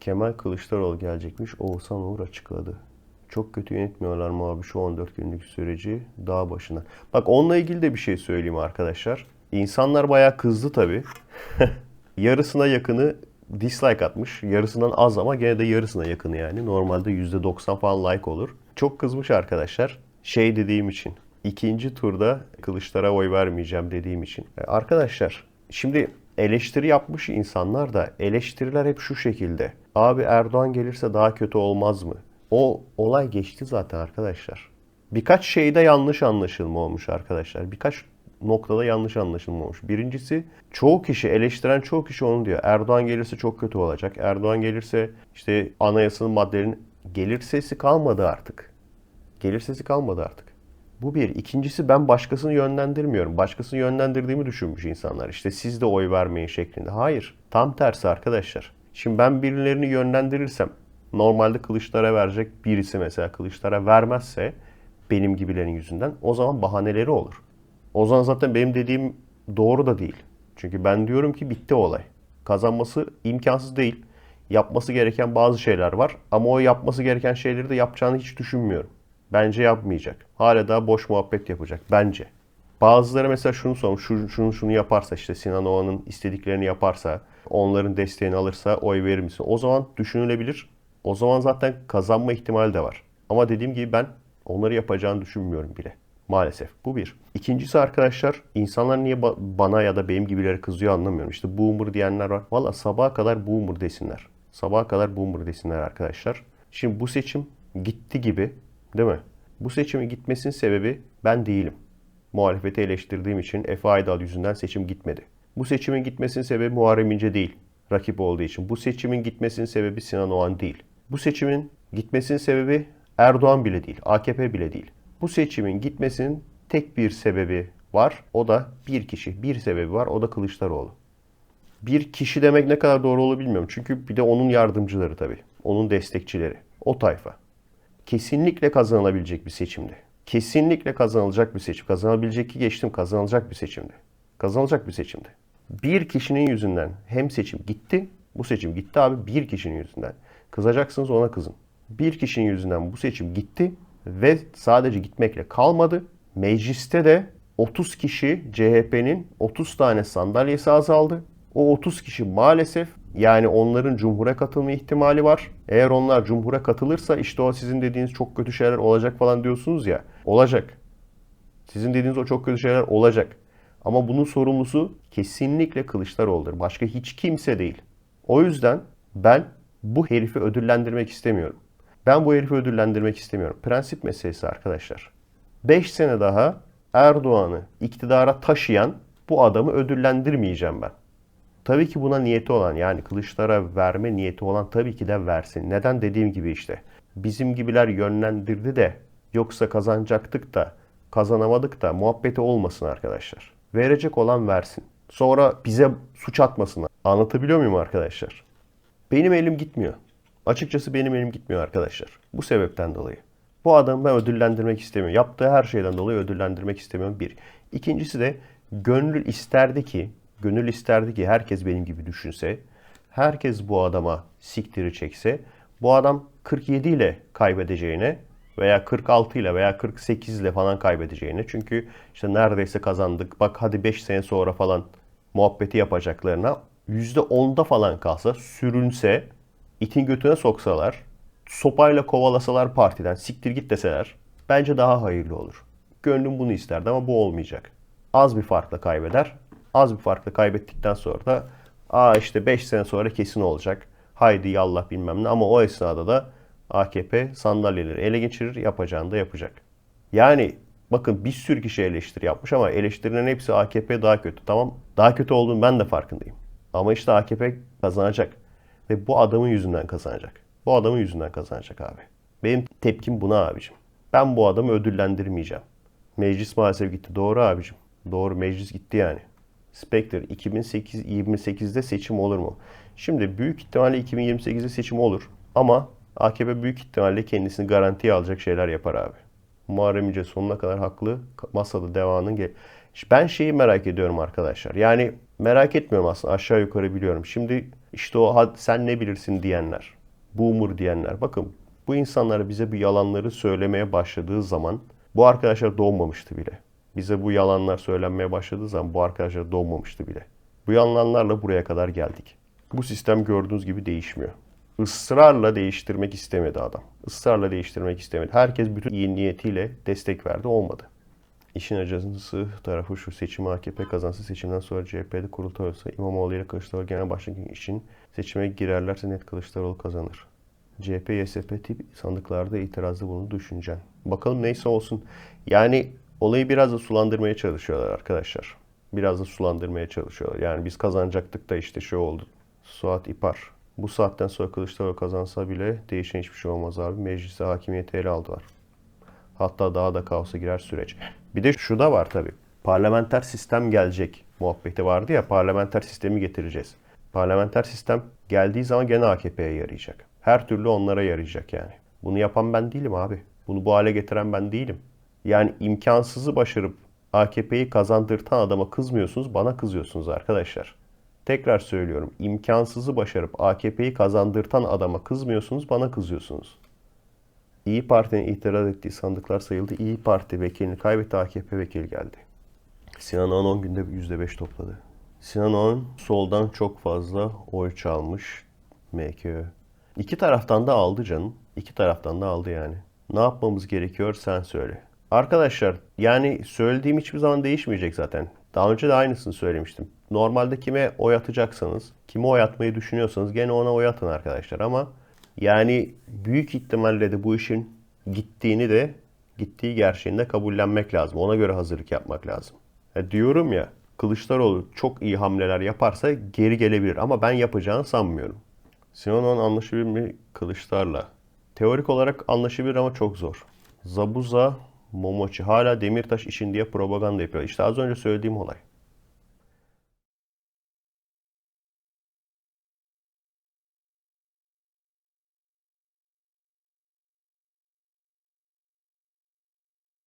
Kemal Kılıçdaroğlu gelecekmiş. Oğuzhan Uğur açıkladı. Çok kötü yönetmiyorlar mı şu 14 günlük süreci dağ başına. Bak onunla ilgili de bir şey söyleyeyim arkadaşlar. İnsanlar bayağı kızdı tabii. Yarısına yakını dislike atmış. Yarısından az ama gene de yarısına yakını yani. Normalde %90 falan like olur. Çok kızmış arkadaşlar. Şey dediğim için. ikinci turda Kılıçlara oy vermeyeceğim dediğim için. Arkadaşlar şimdi eleştiri yapmış insanlar da eleştiriler hep şu şekilde. Abi Erdoğan gelirse daha kötü olmaz mı? O olay geçti zaten arkadaşlar. Birkaç şeyde yanlış anlaşılma olmuş arkadaşlar. Birkaç noktada yanlış anlaşılma olmuş. Birincisi çoğu kişi eleştiren çoğu kişi onu diyor. Erdoğan gelirse çok kötü olacak. Erdoğan gelirse işte anayasanın maddelerinin gelir sesi kalmadı artık. Gelir sesi kalmadı artık. Bu bir. İkincisi ben başkasını yönlendirmiyorum. Başkasını yönlendirdiğimi düşünmüş insanlar. İşte siz de oy vermeyin şeklinde. Hayır. Tam tersi arkadaşlar. Şimdi ben birilerini yönlendirirsem normalde Kılıçlara verecek birisi mesela Kılıçlara vermezse benim gibilerin yüzünden o zaman bahaneleri olur. O zaman zaten benim dediğim doğru da değil. Çünkü ben diyorum ki bitti olay. Kazanması imkansız değil. Yapması gereken bazı şeyler var ama o yapması gereken şeyleri de yapacağını hiç düşünmüyorum. Bence yapmayacak. Hala daha boş muhabbet yapacak bence. Bazıları mesela şunu sormuş, şunu, şunu şunu yaparsa işte Sinan Oğan'ın istediklerini yaparsa, onların desteğini alırsa oy verir misin? O zaman düşünülebilir. O zaman zaten kazanma ihtimali de var. Ama dediğim gibi ben onları yapacağını düşünmüyorum bile. Maalesef. Bu bir. İkincisi arkadaşlar insanlar niye ba- bana ya da benim gibileri kızıyor anlamıyorum. İşte boomer diyenler var. Valla sabaha kadar boomer desinler. Sabaha kadar boomer desinler arkadaşlar. Şimdi bu seçim gitti gibi değil mi? Bu seçimin gitmesinin sebebi ben değilim. Muhalefeti eleştirdiğim için Efe Aydal yüzünden seçim gitmedi. Bu seçimin gitmesinin sebebi Muharrem İnce değil. Rakip olduğu için. Bu seçimin gitmesinin sebebi Sinan Oğan değil. Bu seçimin gitmesinin sebebi Erdoğan bile değil. AKP bile değil. Bu seçimin gitmesinin tek bir sebebi var. O da bir kişi. Bir sebebi var. O da Kılıçdaroğlu. Bir kişi demek ne kadar doğru olur bilmiyorum. Çünkü bir de onun yardımcıları tabii. Onun destekçileri. O tayfa. Kesinlikle kazanılabilecek bir seçimdi. Kesinlikle kazanılacak bir seçim. Kazanabilecek ki geçtim kazanılacak bir seçimdi. Kazanılacak bir seçimdi. Bir kişinin yüzünden hem seçim gitti. Bu seçim gitti abi bir kişinin yüzünden. Kızacaksınız ona kızın. Bir kişinin yüzünden bu seçim gitti ve sadece gitmekle kalmadı. Mecliste de 30 kişi CHP'nin 30 tane sandalyesi azaldı. O 30 kişi maalesef yani onların cumhura katılma ihtimali var. Eğer onlar cumhura katılırsa işte o sizin dediğiniz çok kötü şeyler olacak falan diyorsunuz ya. Olacak. Sizin dediğiniz o çok kötü şeyler olacak. Ama bunun sorumlusu kesinlikle Kılıçdaroğlu'dur. Başka hiç kimse değil. O yüzden ben bu herifi ödüllendirmek istemiyorum. Ben bu herifi ödüllendirmek istemiyorum. Prensip meselesi arkadaşlar. 5 sene daha Erdoğan'ı iktidara taşıyan bu adamı ödüllendirmeyeceğim ben. Tabii ki buna niyeti olan yani Kılıçlara verme niyeti olan tabii ki de versin. Neden dediğim gibi işte. Bizim gibiler yönlendirdi de yoksa kazanacaktık da kazanamadık da muhabbeti olmasın arkadaşlar. Verecek olan versin. Sonra bize suç atmasın. Anlatabiliyor muyum arkadaşlar? Benim elim gitmiyor. Açıkçası benim elim gitmiyor arkadaşlar. Bu sebepten dolayı. Bu adamı ben ödüllendirmek istemiyorum. Yaptığı her şeyden dolayı ödüllendirmek istemiyorum. Bir. İkincisi de gönül isterdi ki, gönül isterdi ki herkes benim gibi düşünse, herkes bu adama siktiri çekse, bu adam 47 ile kaybedeceğine veya 46 ile veya 48 ile falan kaybedeceğine. Çünkü işte neredeyse kazandık. Bak hadi 5 sene sonra falan muhabbeti yapacaklarına %10'da falan kalsa, sürünse, itin götüne soksalar, sopayla kovalasalar partiden, siktir git deseler bence daha hayırlı olur. Gönlüm bunu isterdi ama bu olmayacak. Az bir farkla kaybeder. Az bir farkla kaybettikten sonra da aa işte 5 sene sonra kesin olacak. Haydi yallah bilmem ne ama o esnada da AKP sandalyeleri ele geçirir yapacağını da yapacak. Yani bakın bir sürü kişi eleştiri yapmış ama eleştirilerin hepsi AKP daha kötü. Tamam daha kötü olduğunu ben de farkındayım. Ama işte AKP kazanacak. Ve bu adamın yüzünden kazanacak. Bu adamın yüzünden kazanacak abi. Benim tepkim buna abicim. Ben bu adamı ödüllendirmeyeceğim. Meclis maalesef gitti. Doğru abicim. Doğru meclis gitti yani. Spectre 2008 28'de seçim olur mu? Şimdi büyük ihtimalle 2028'de seçim olur. Ama AKP büyük ihtimalle kendisini garantiye alacak şeyler yapar abi. Muharrem İnce sonuna kadar haklı. Masada devamının gel. Ben şeyi merak ediyorum arkadaşlar. Yani merak etmiyorum aslında aşağı yukarı biliyorum. Şimdi İşte o "Ha, sen ne bilirsin diyenler, boomer diyenler. Bakın bu insanlar bize bu yalanları söylemeye başladığı zaman bu arkadaşlar doğmamıştı bile. Bize bu yalanlar söylenmeye başladığı zaman bu arkadaşlar doğmamıştı bile. Bu yalanlarla buraya kadar geldik. Bu sistem gördüğünüz gibi değişmiyor. Israrla değiştirmek istemedi adam. Israrla değiştirmek istemedi. Herkes bütün iyi niyetiyle destek verdi. Olmadı. İşin acısı tarafı şu seçimi AKP kazansa seçimden sonra CHP'de kurultay olsa İmamoğlu ile Kılıçdaroğlu genel başkanlık için seçime girerlerse net Kılıçdaroğlu kazanır. CHP, YSP tip sandıklarda itirazda bunu düşüneceğim. Bakalım neyse olsun. Yani olayı biraz da sulandırmaya çalışıyorlar arkadaşlar. Biraz da sulandırmaya çalışıyorlar. Yani biz kazanacaktık da işte şu oldu. Suat İpar. Bu saatten sonra Kılıçdaroğlu kazansa bile değişen hiçbir şey olmaz abi. Meclise hakimiyeti ele aldılar. Hatta daha da kaosa girer süreç. Bir de şu da var tabii. Parlamenter sistem gelecek muhabbeti vardı ya. Parlamenter sistemi getireceğiz. Parlamenter sistem geldiği zaman gene AKP'ye yarayacak. Her türlü onlara yarayacak yani. Bunu yapan ben değilim abi. Bunu bu hale getiren ben değilim. Yani imkansızı başarıp AKP'yi kazandırtan adama kızmıyorsunuz, bana kızıyorsunuz arkadaşlar. Tekrar söylüyorum. imkansızı başarıp AKP'yi kazandırtan adama kızmıyorsunuz, bana kızıyorsunuz. İyi Parti'nin itiraz ettiği sandıklar sayıldı. İyi Parti vekilini kaybetti, AKP vekili geldi. Sinan Oğan 10 günde %5 topladı. Sinan Oğan soldan çok fazla oy çalmış MKÖ. İki taraftan da aldı canım. İki taraftan da aldı yani. Ne yapmamız gerekiyor sen söyle. Arkadaşlar yani söylediğim hiçbir zaman değişmeyecek zaten. Daha önce de aynısını söylemiştim. Normalde kime oy atacaksanız, kime oy atmayı düşünüyorsanız gene ona oy atın arkadaşlar ama yani büyük ihtimalle de bu işin gittiğini de gittiği gerçeğinde kabullenmek lazım. Ona göre hazırlık yapmak lazım. Ya diyorum ya Kılıçdaroğlu çok iyi hamleler yaparsa geri gelebilir ama ben yapacağını sanmıyorum. Sinan Oğan anlaşabilir mi Kılıçlarla? Teorik olarak anlaşabilir ama çok zor. Zabuza, Momoçi hala Demirtaş için diye propaganda yapıyor. İşte az önce söylediğim olay.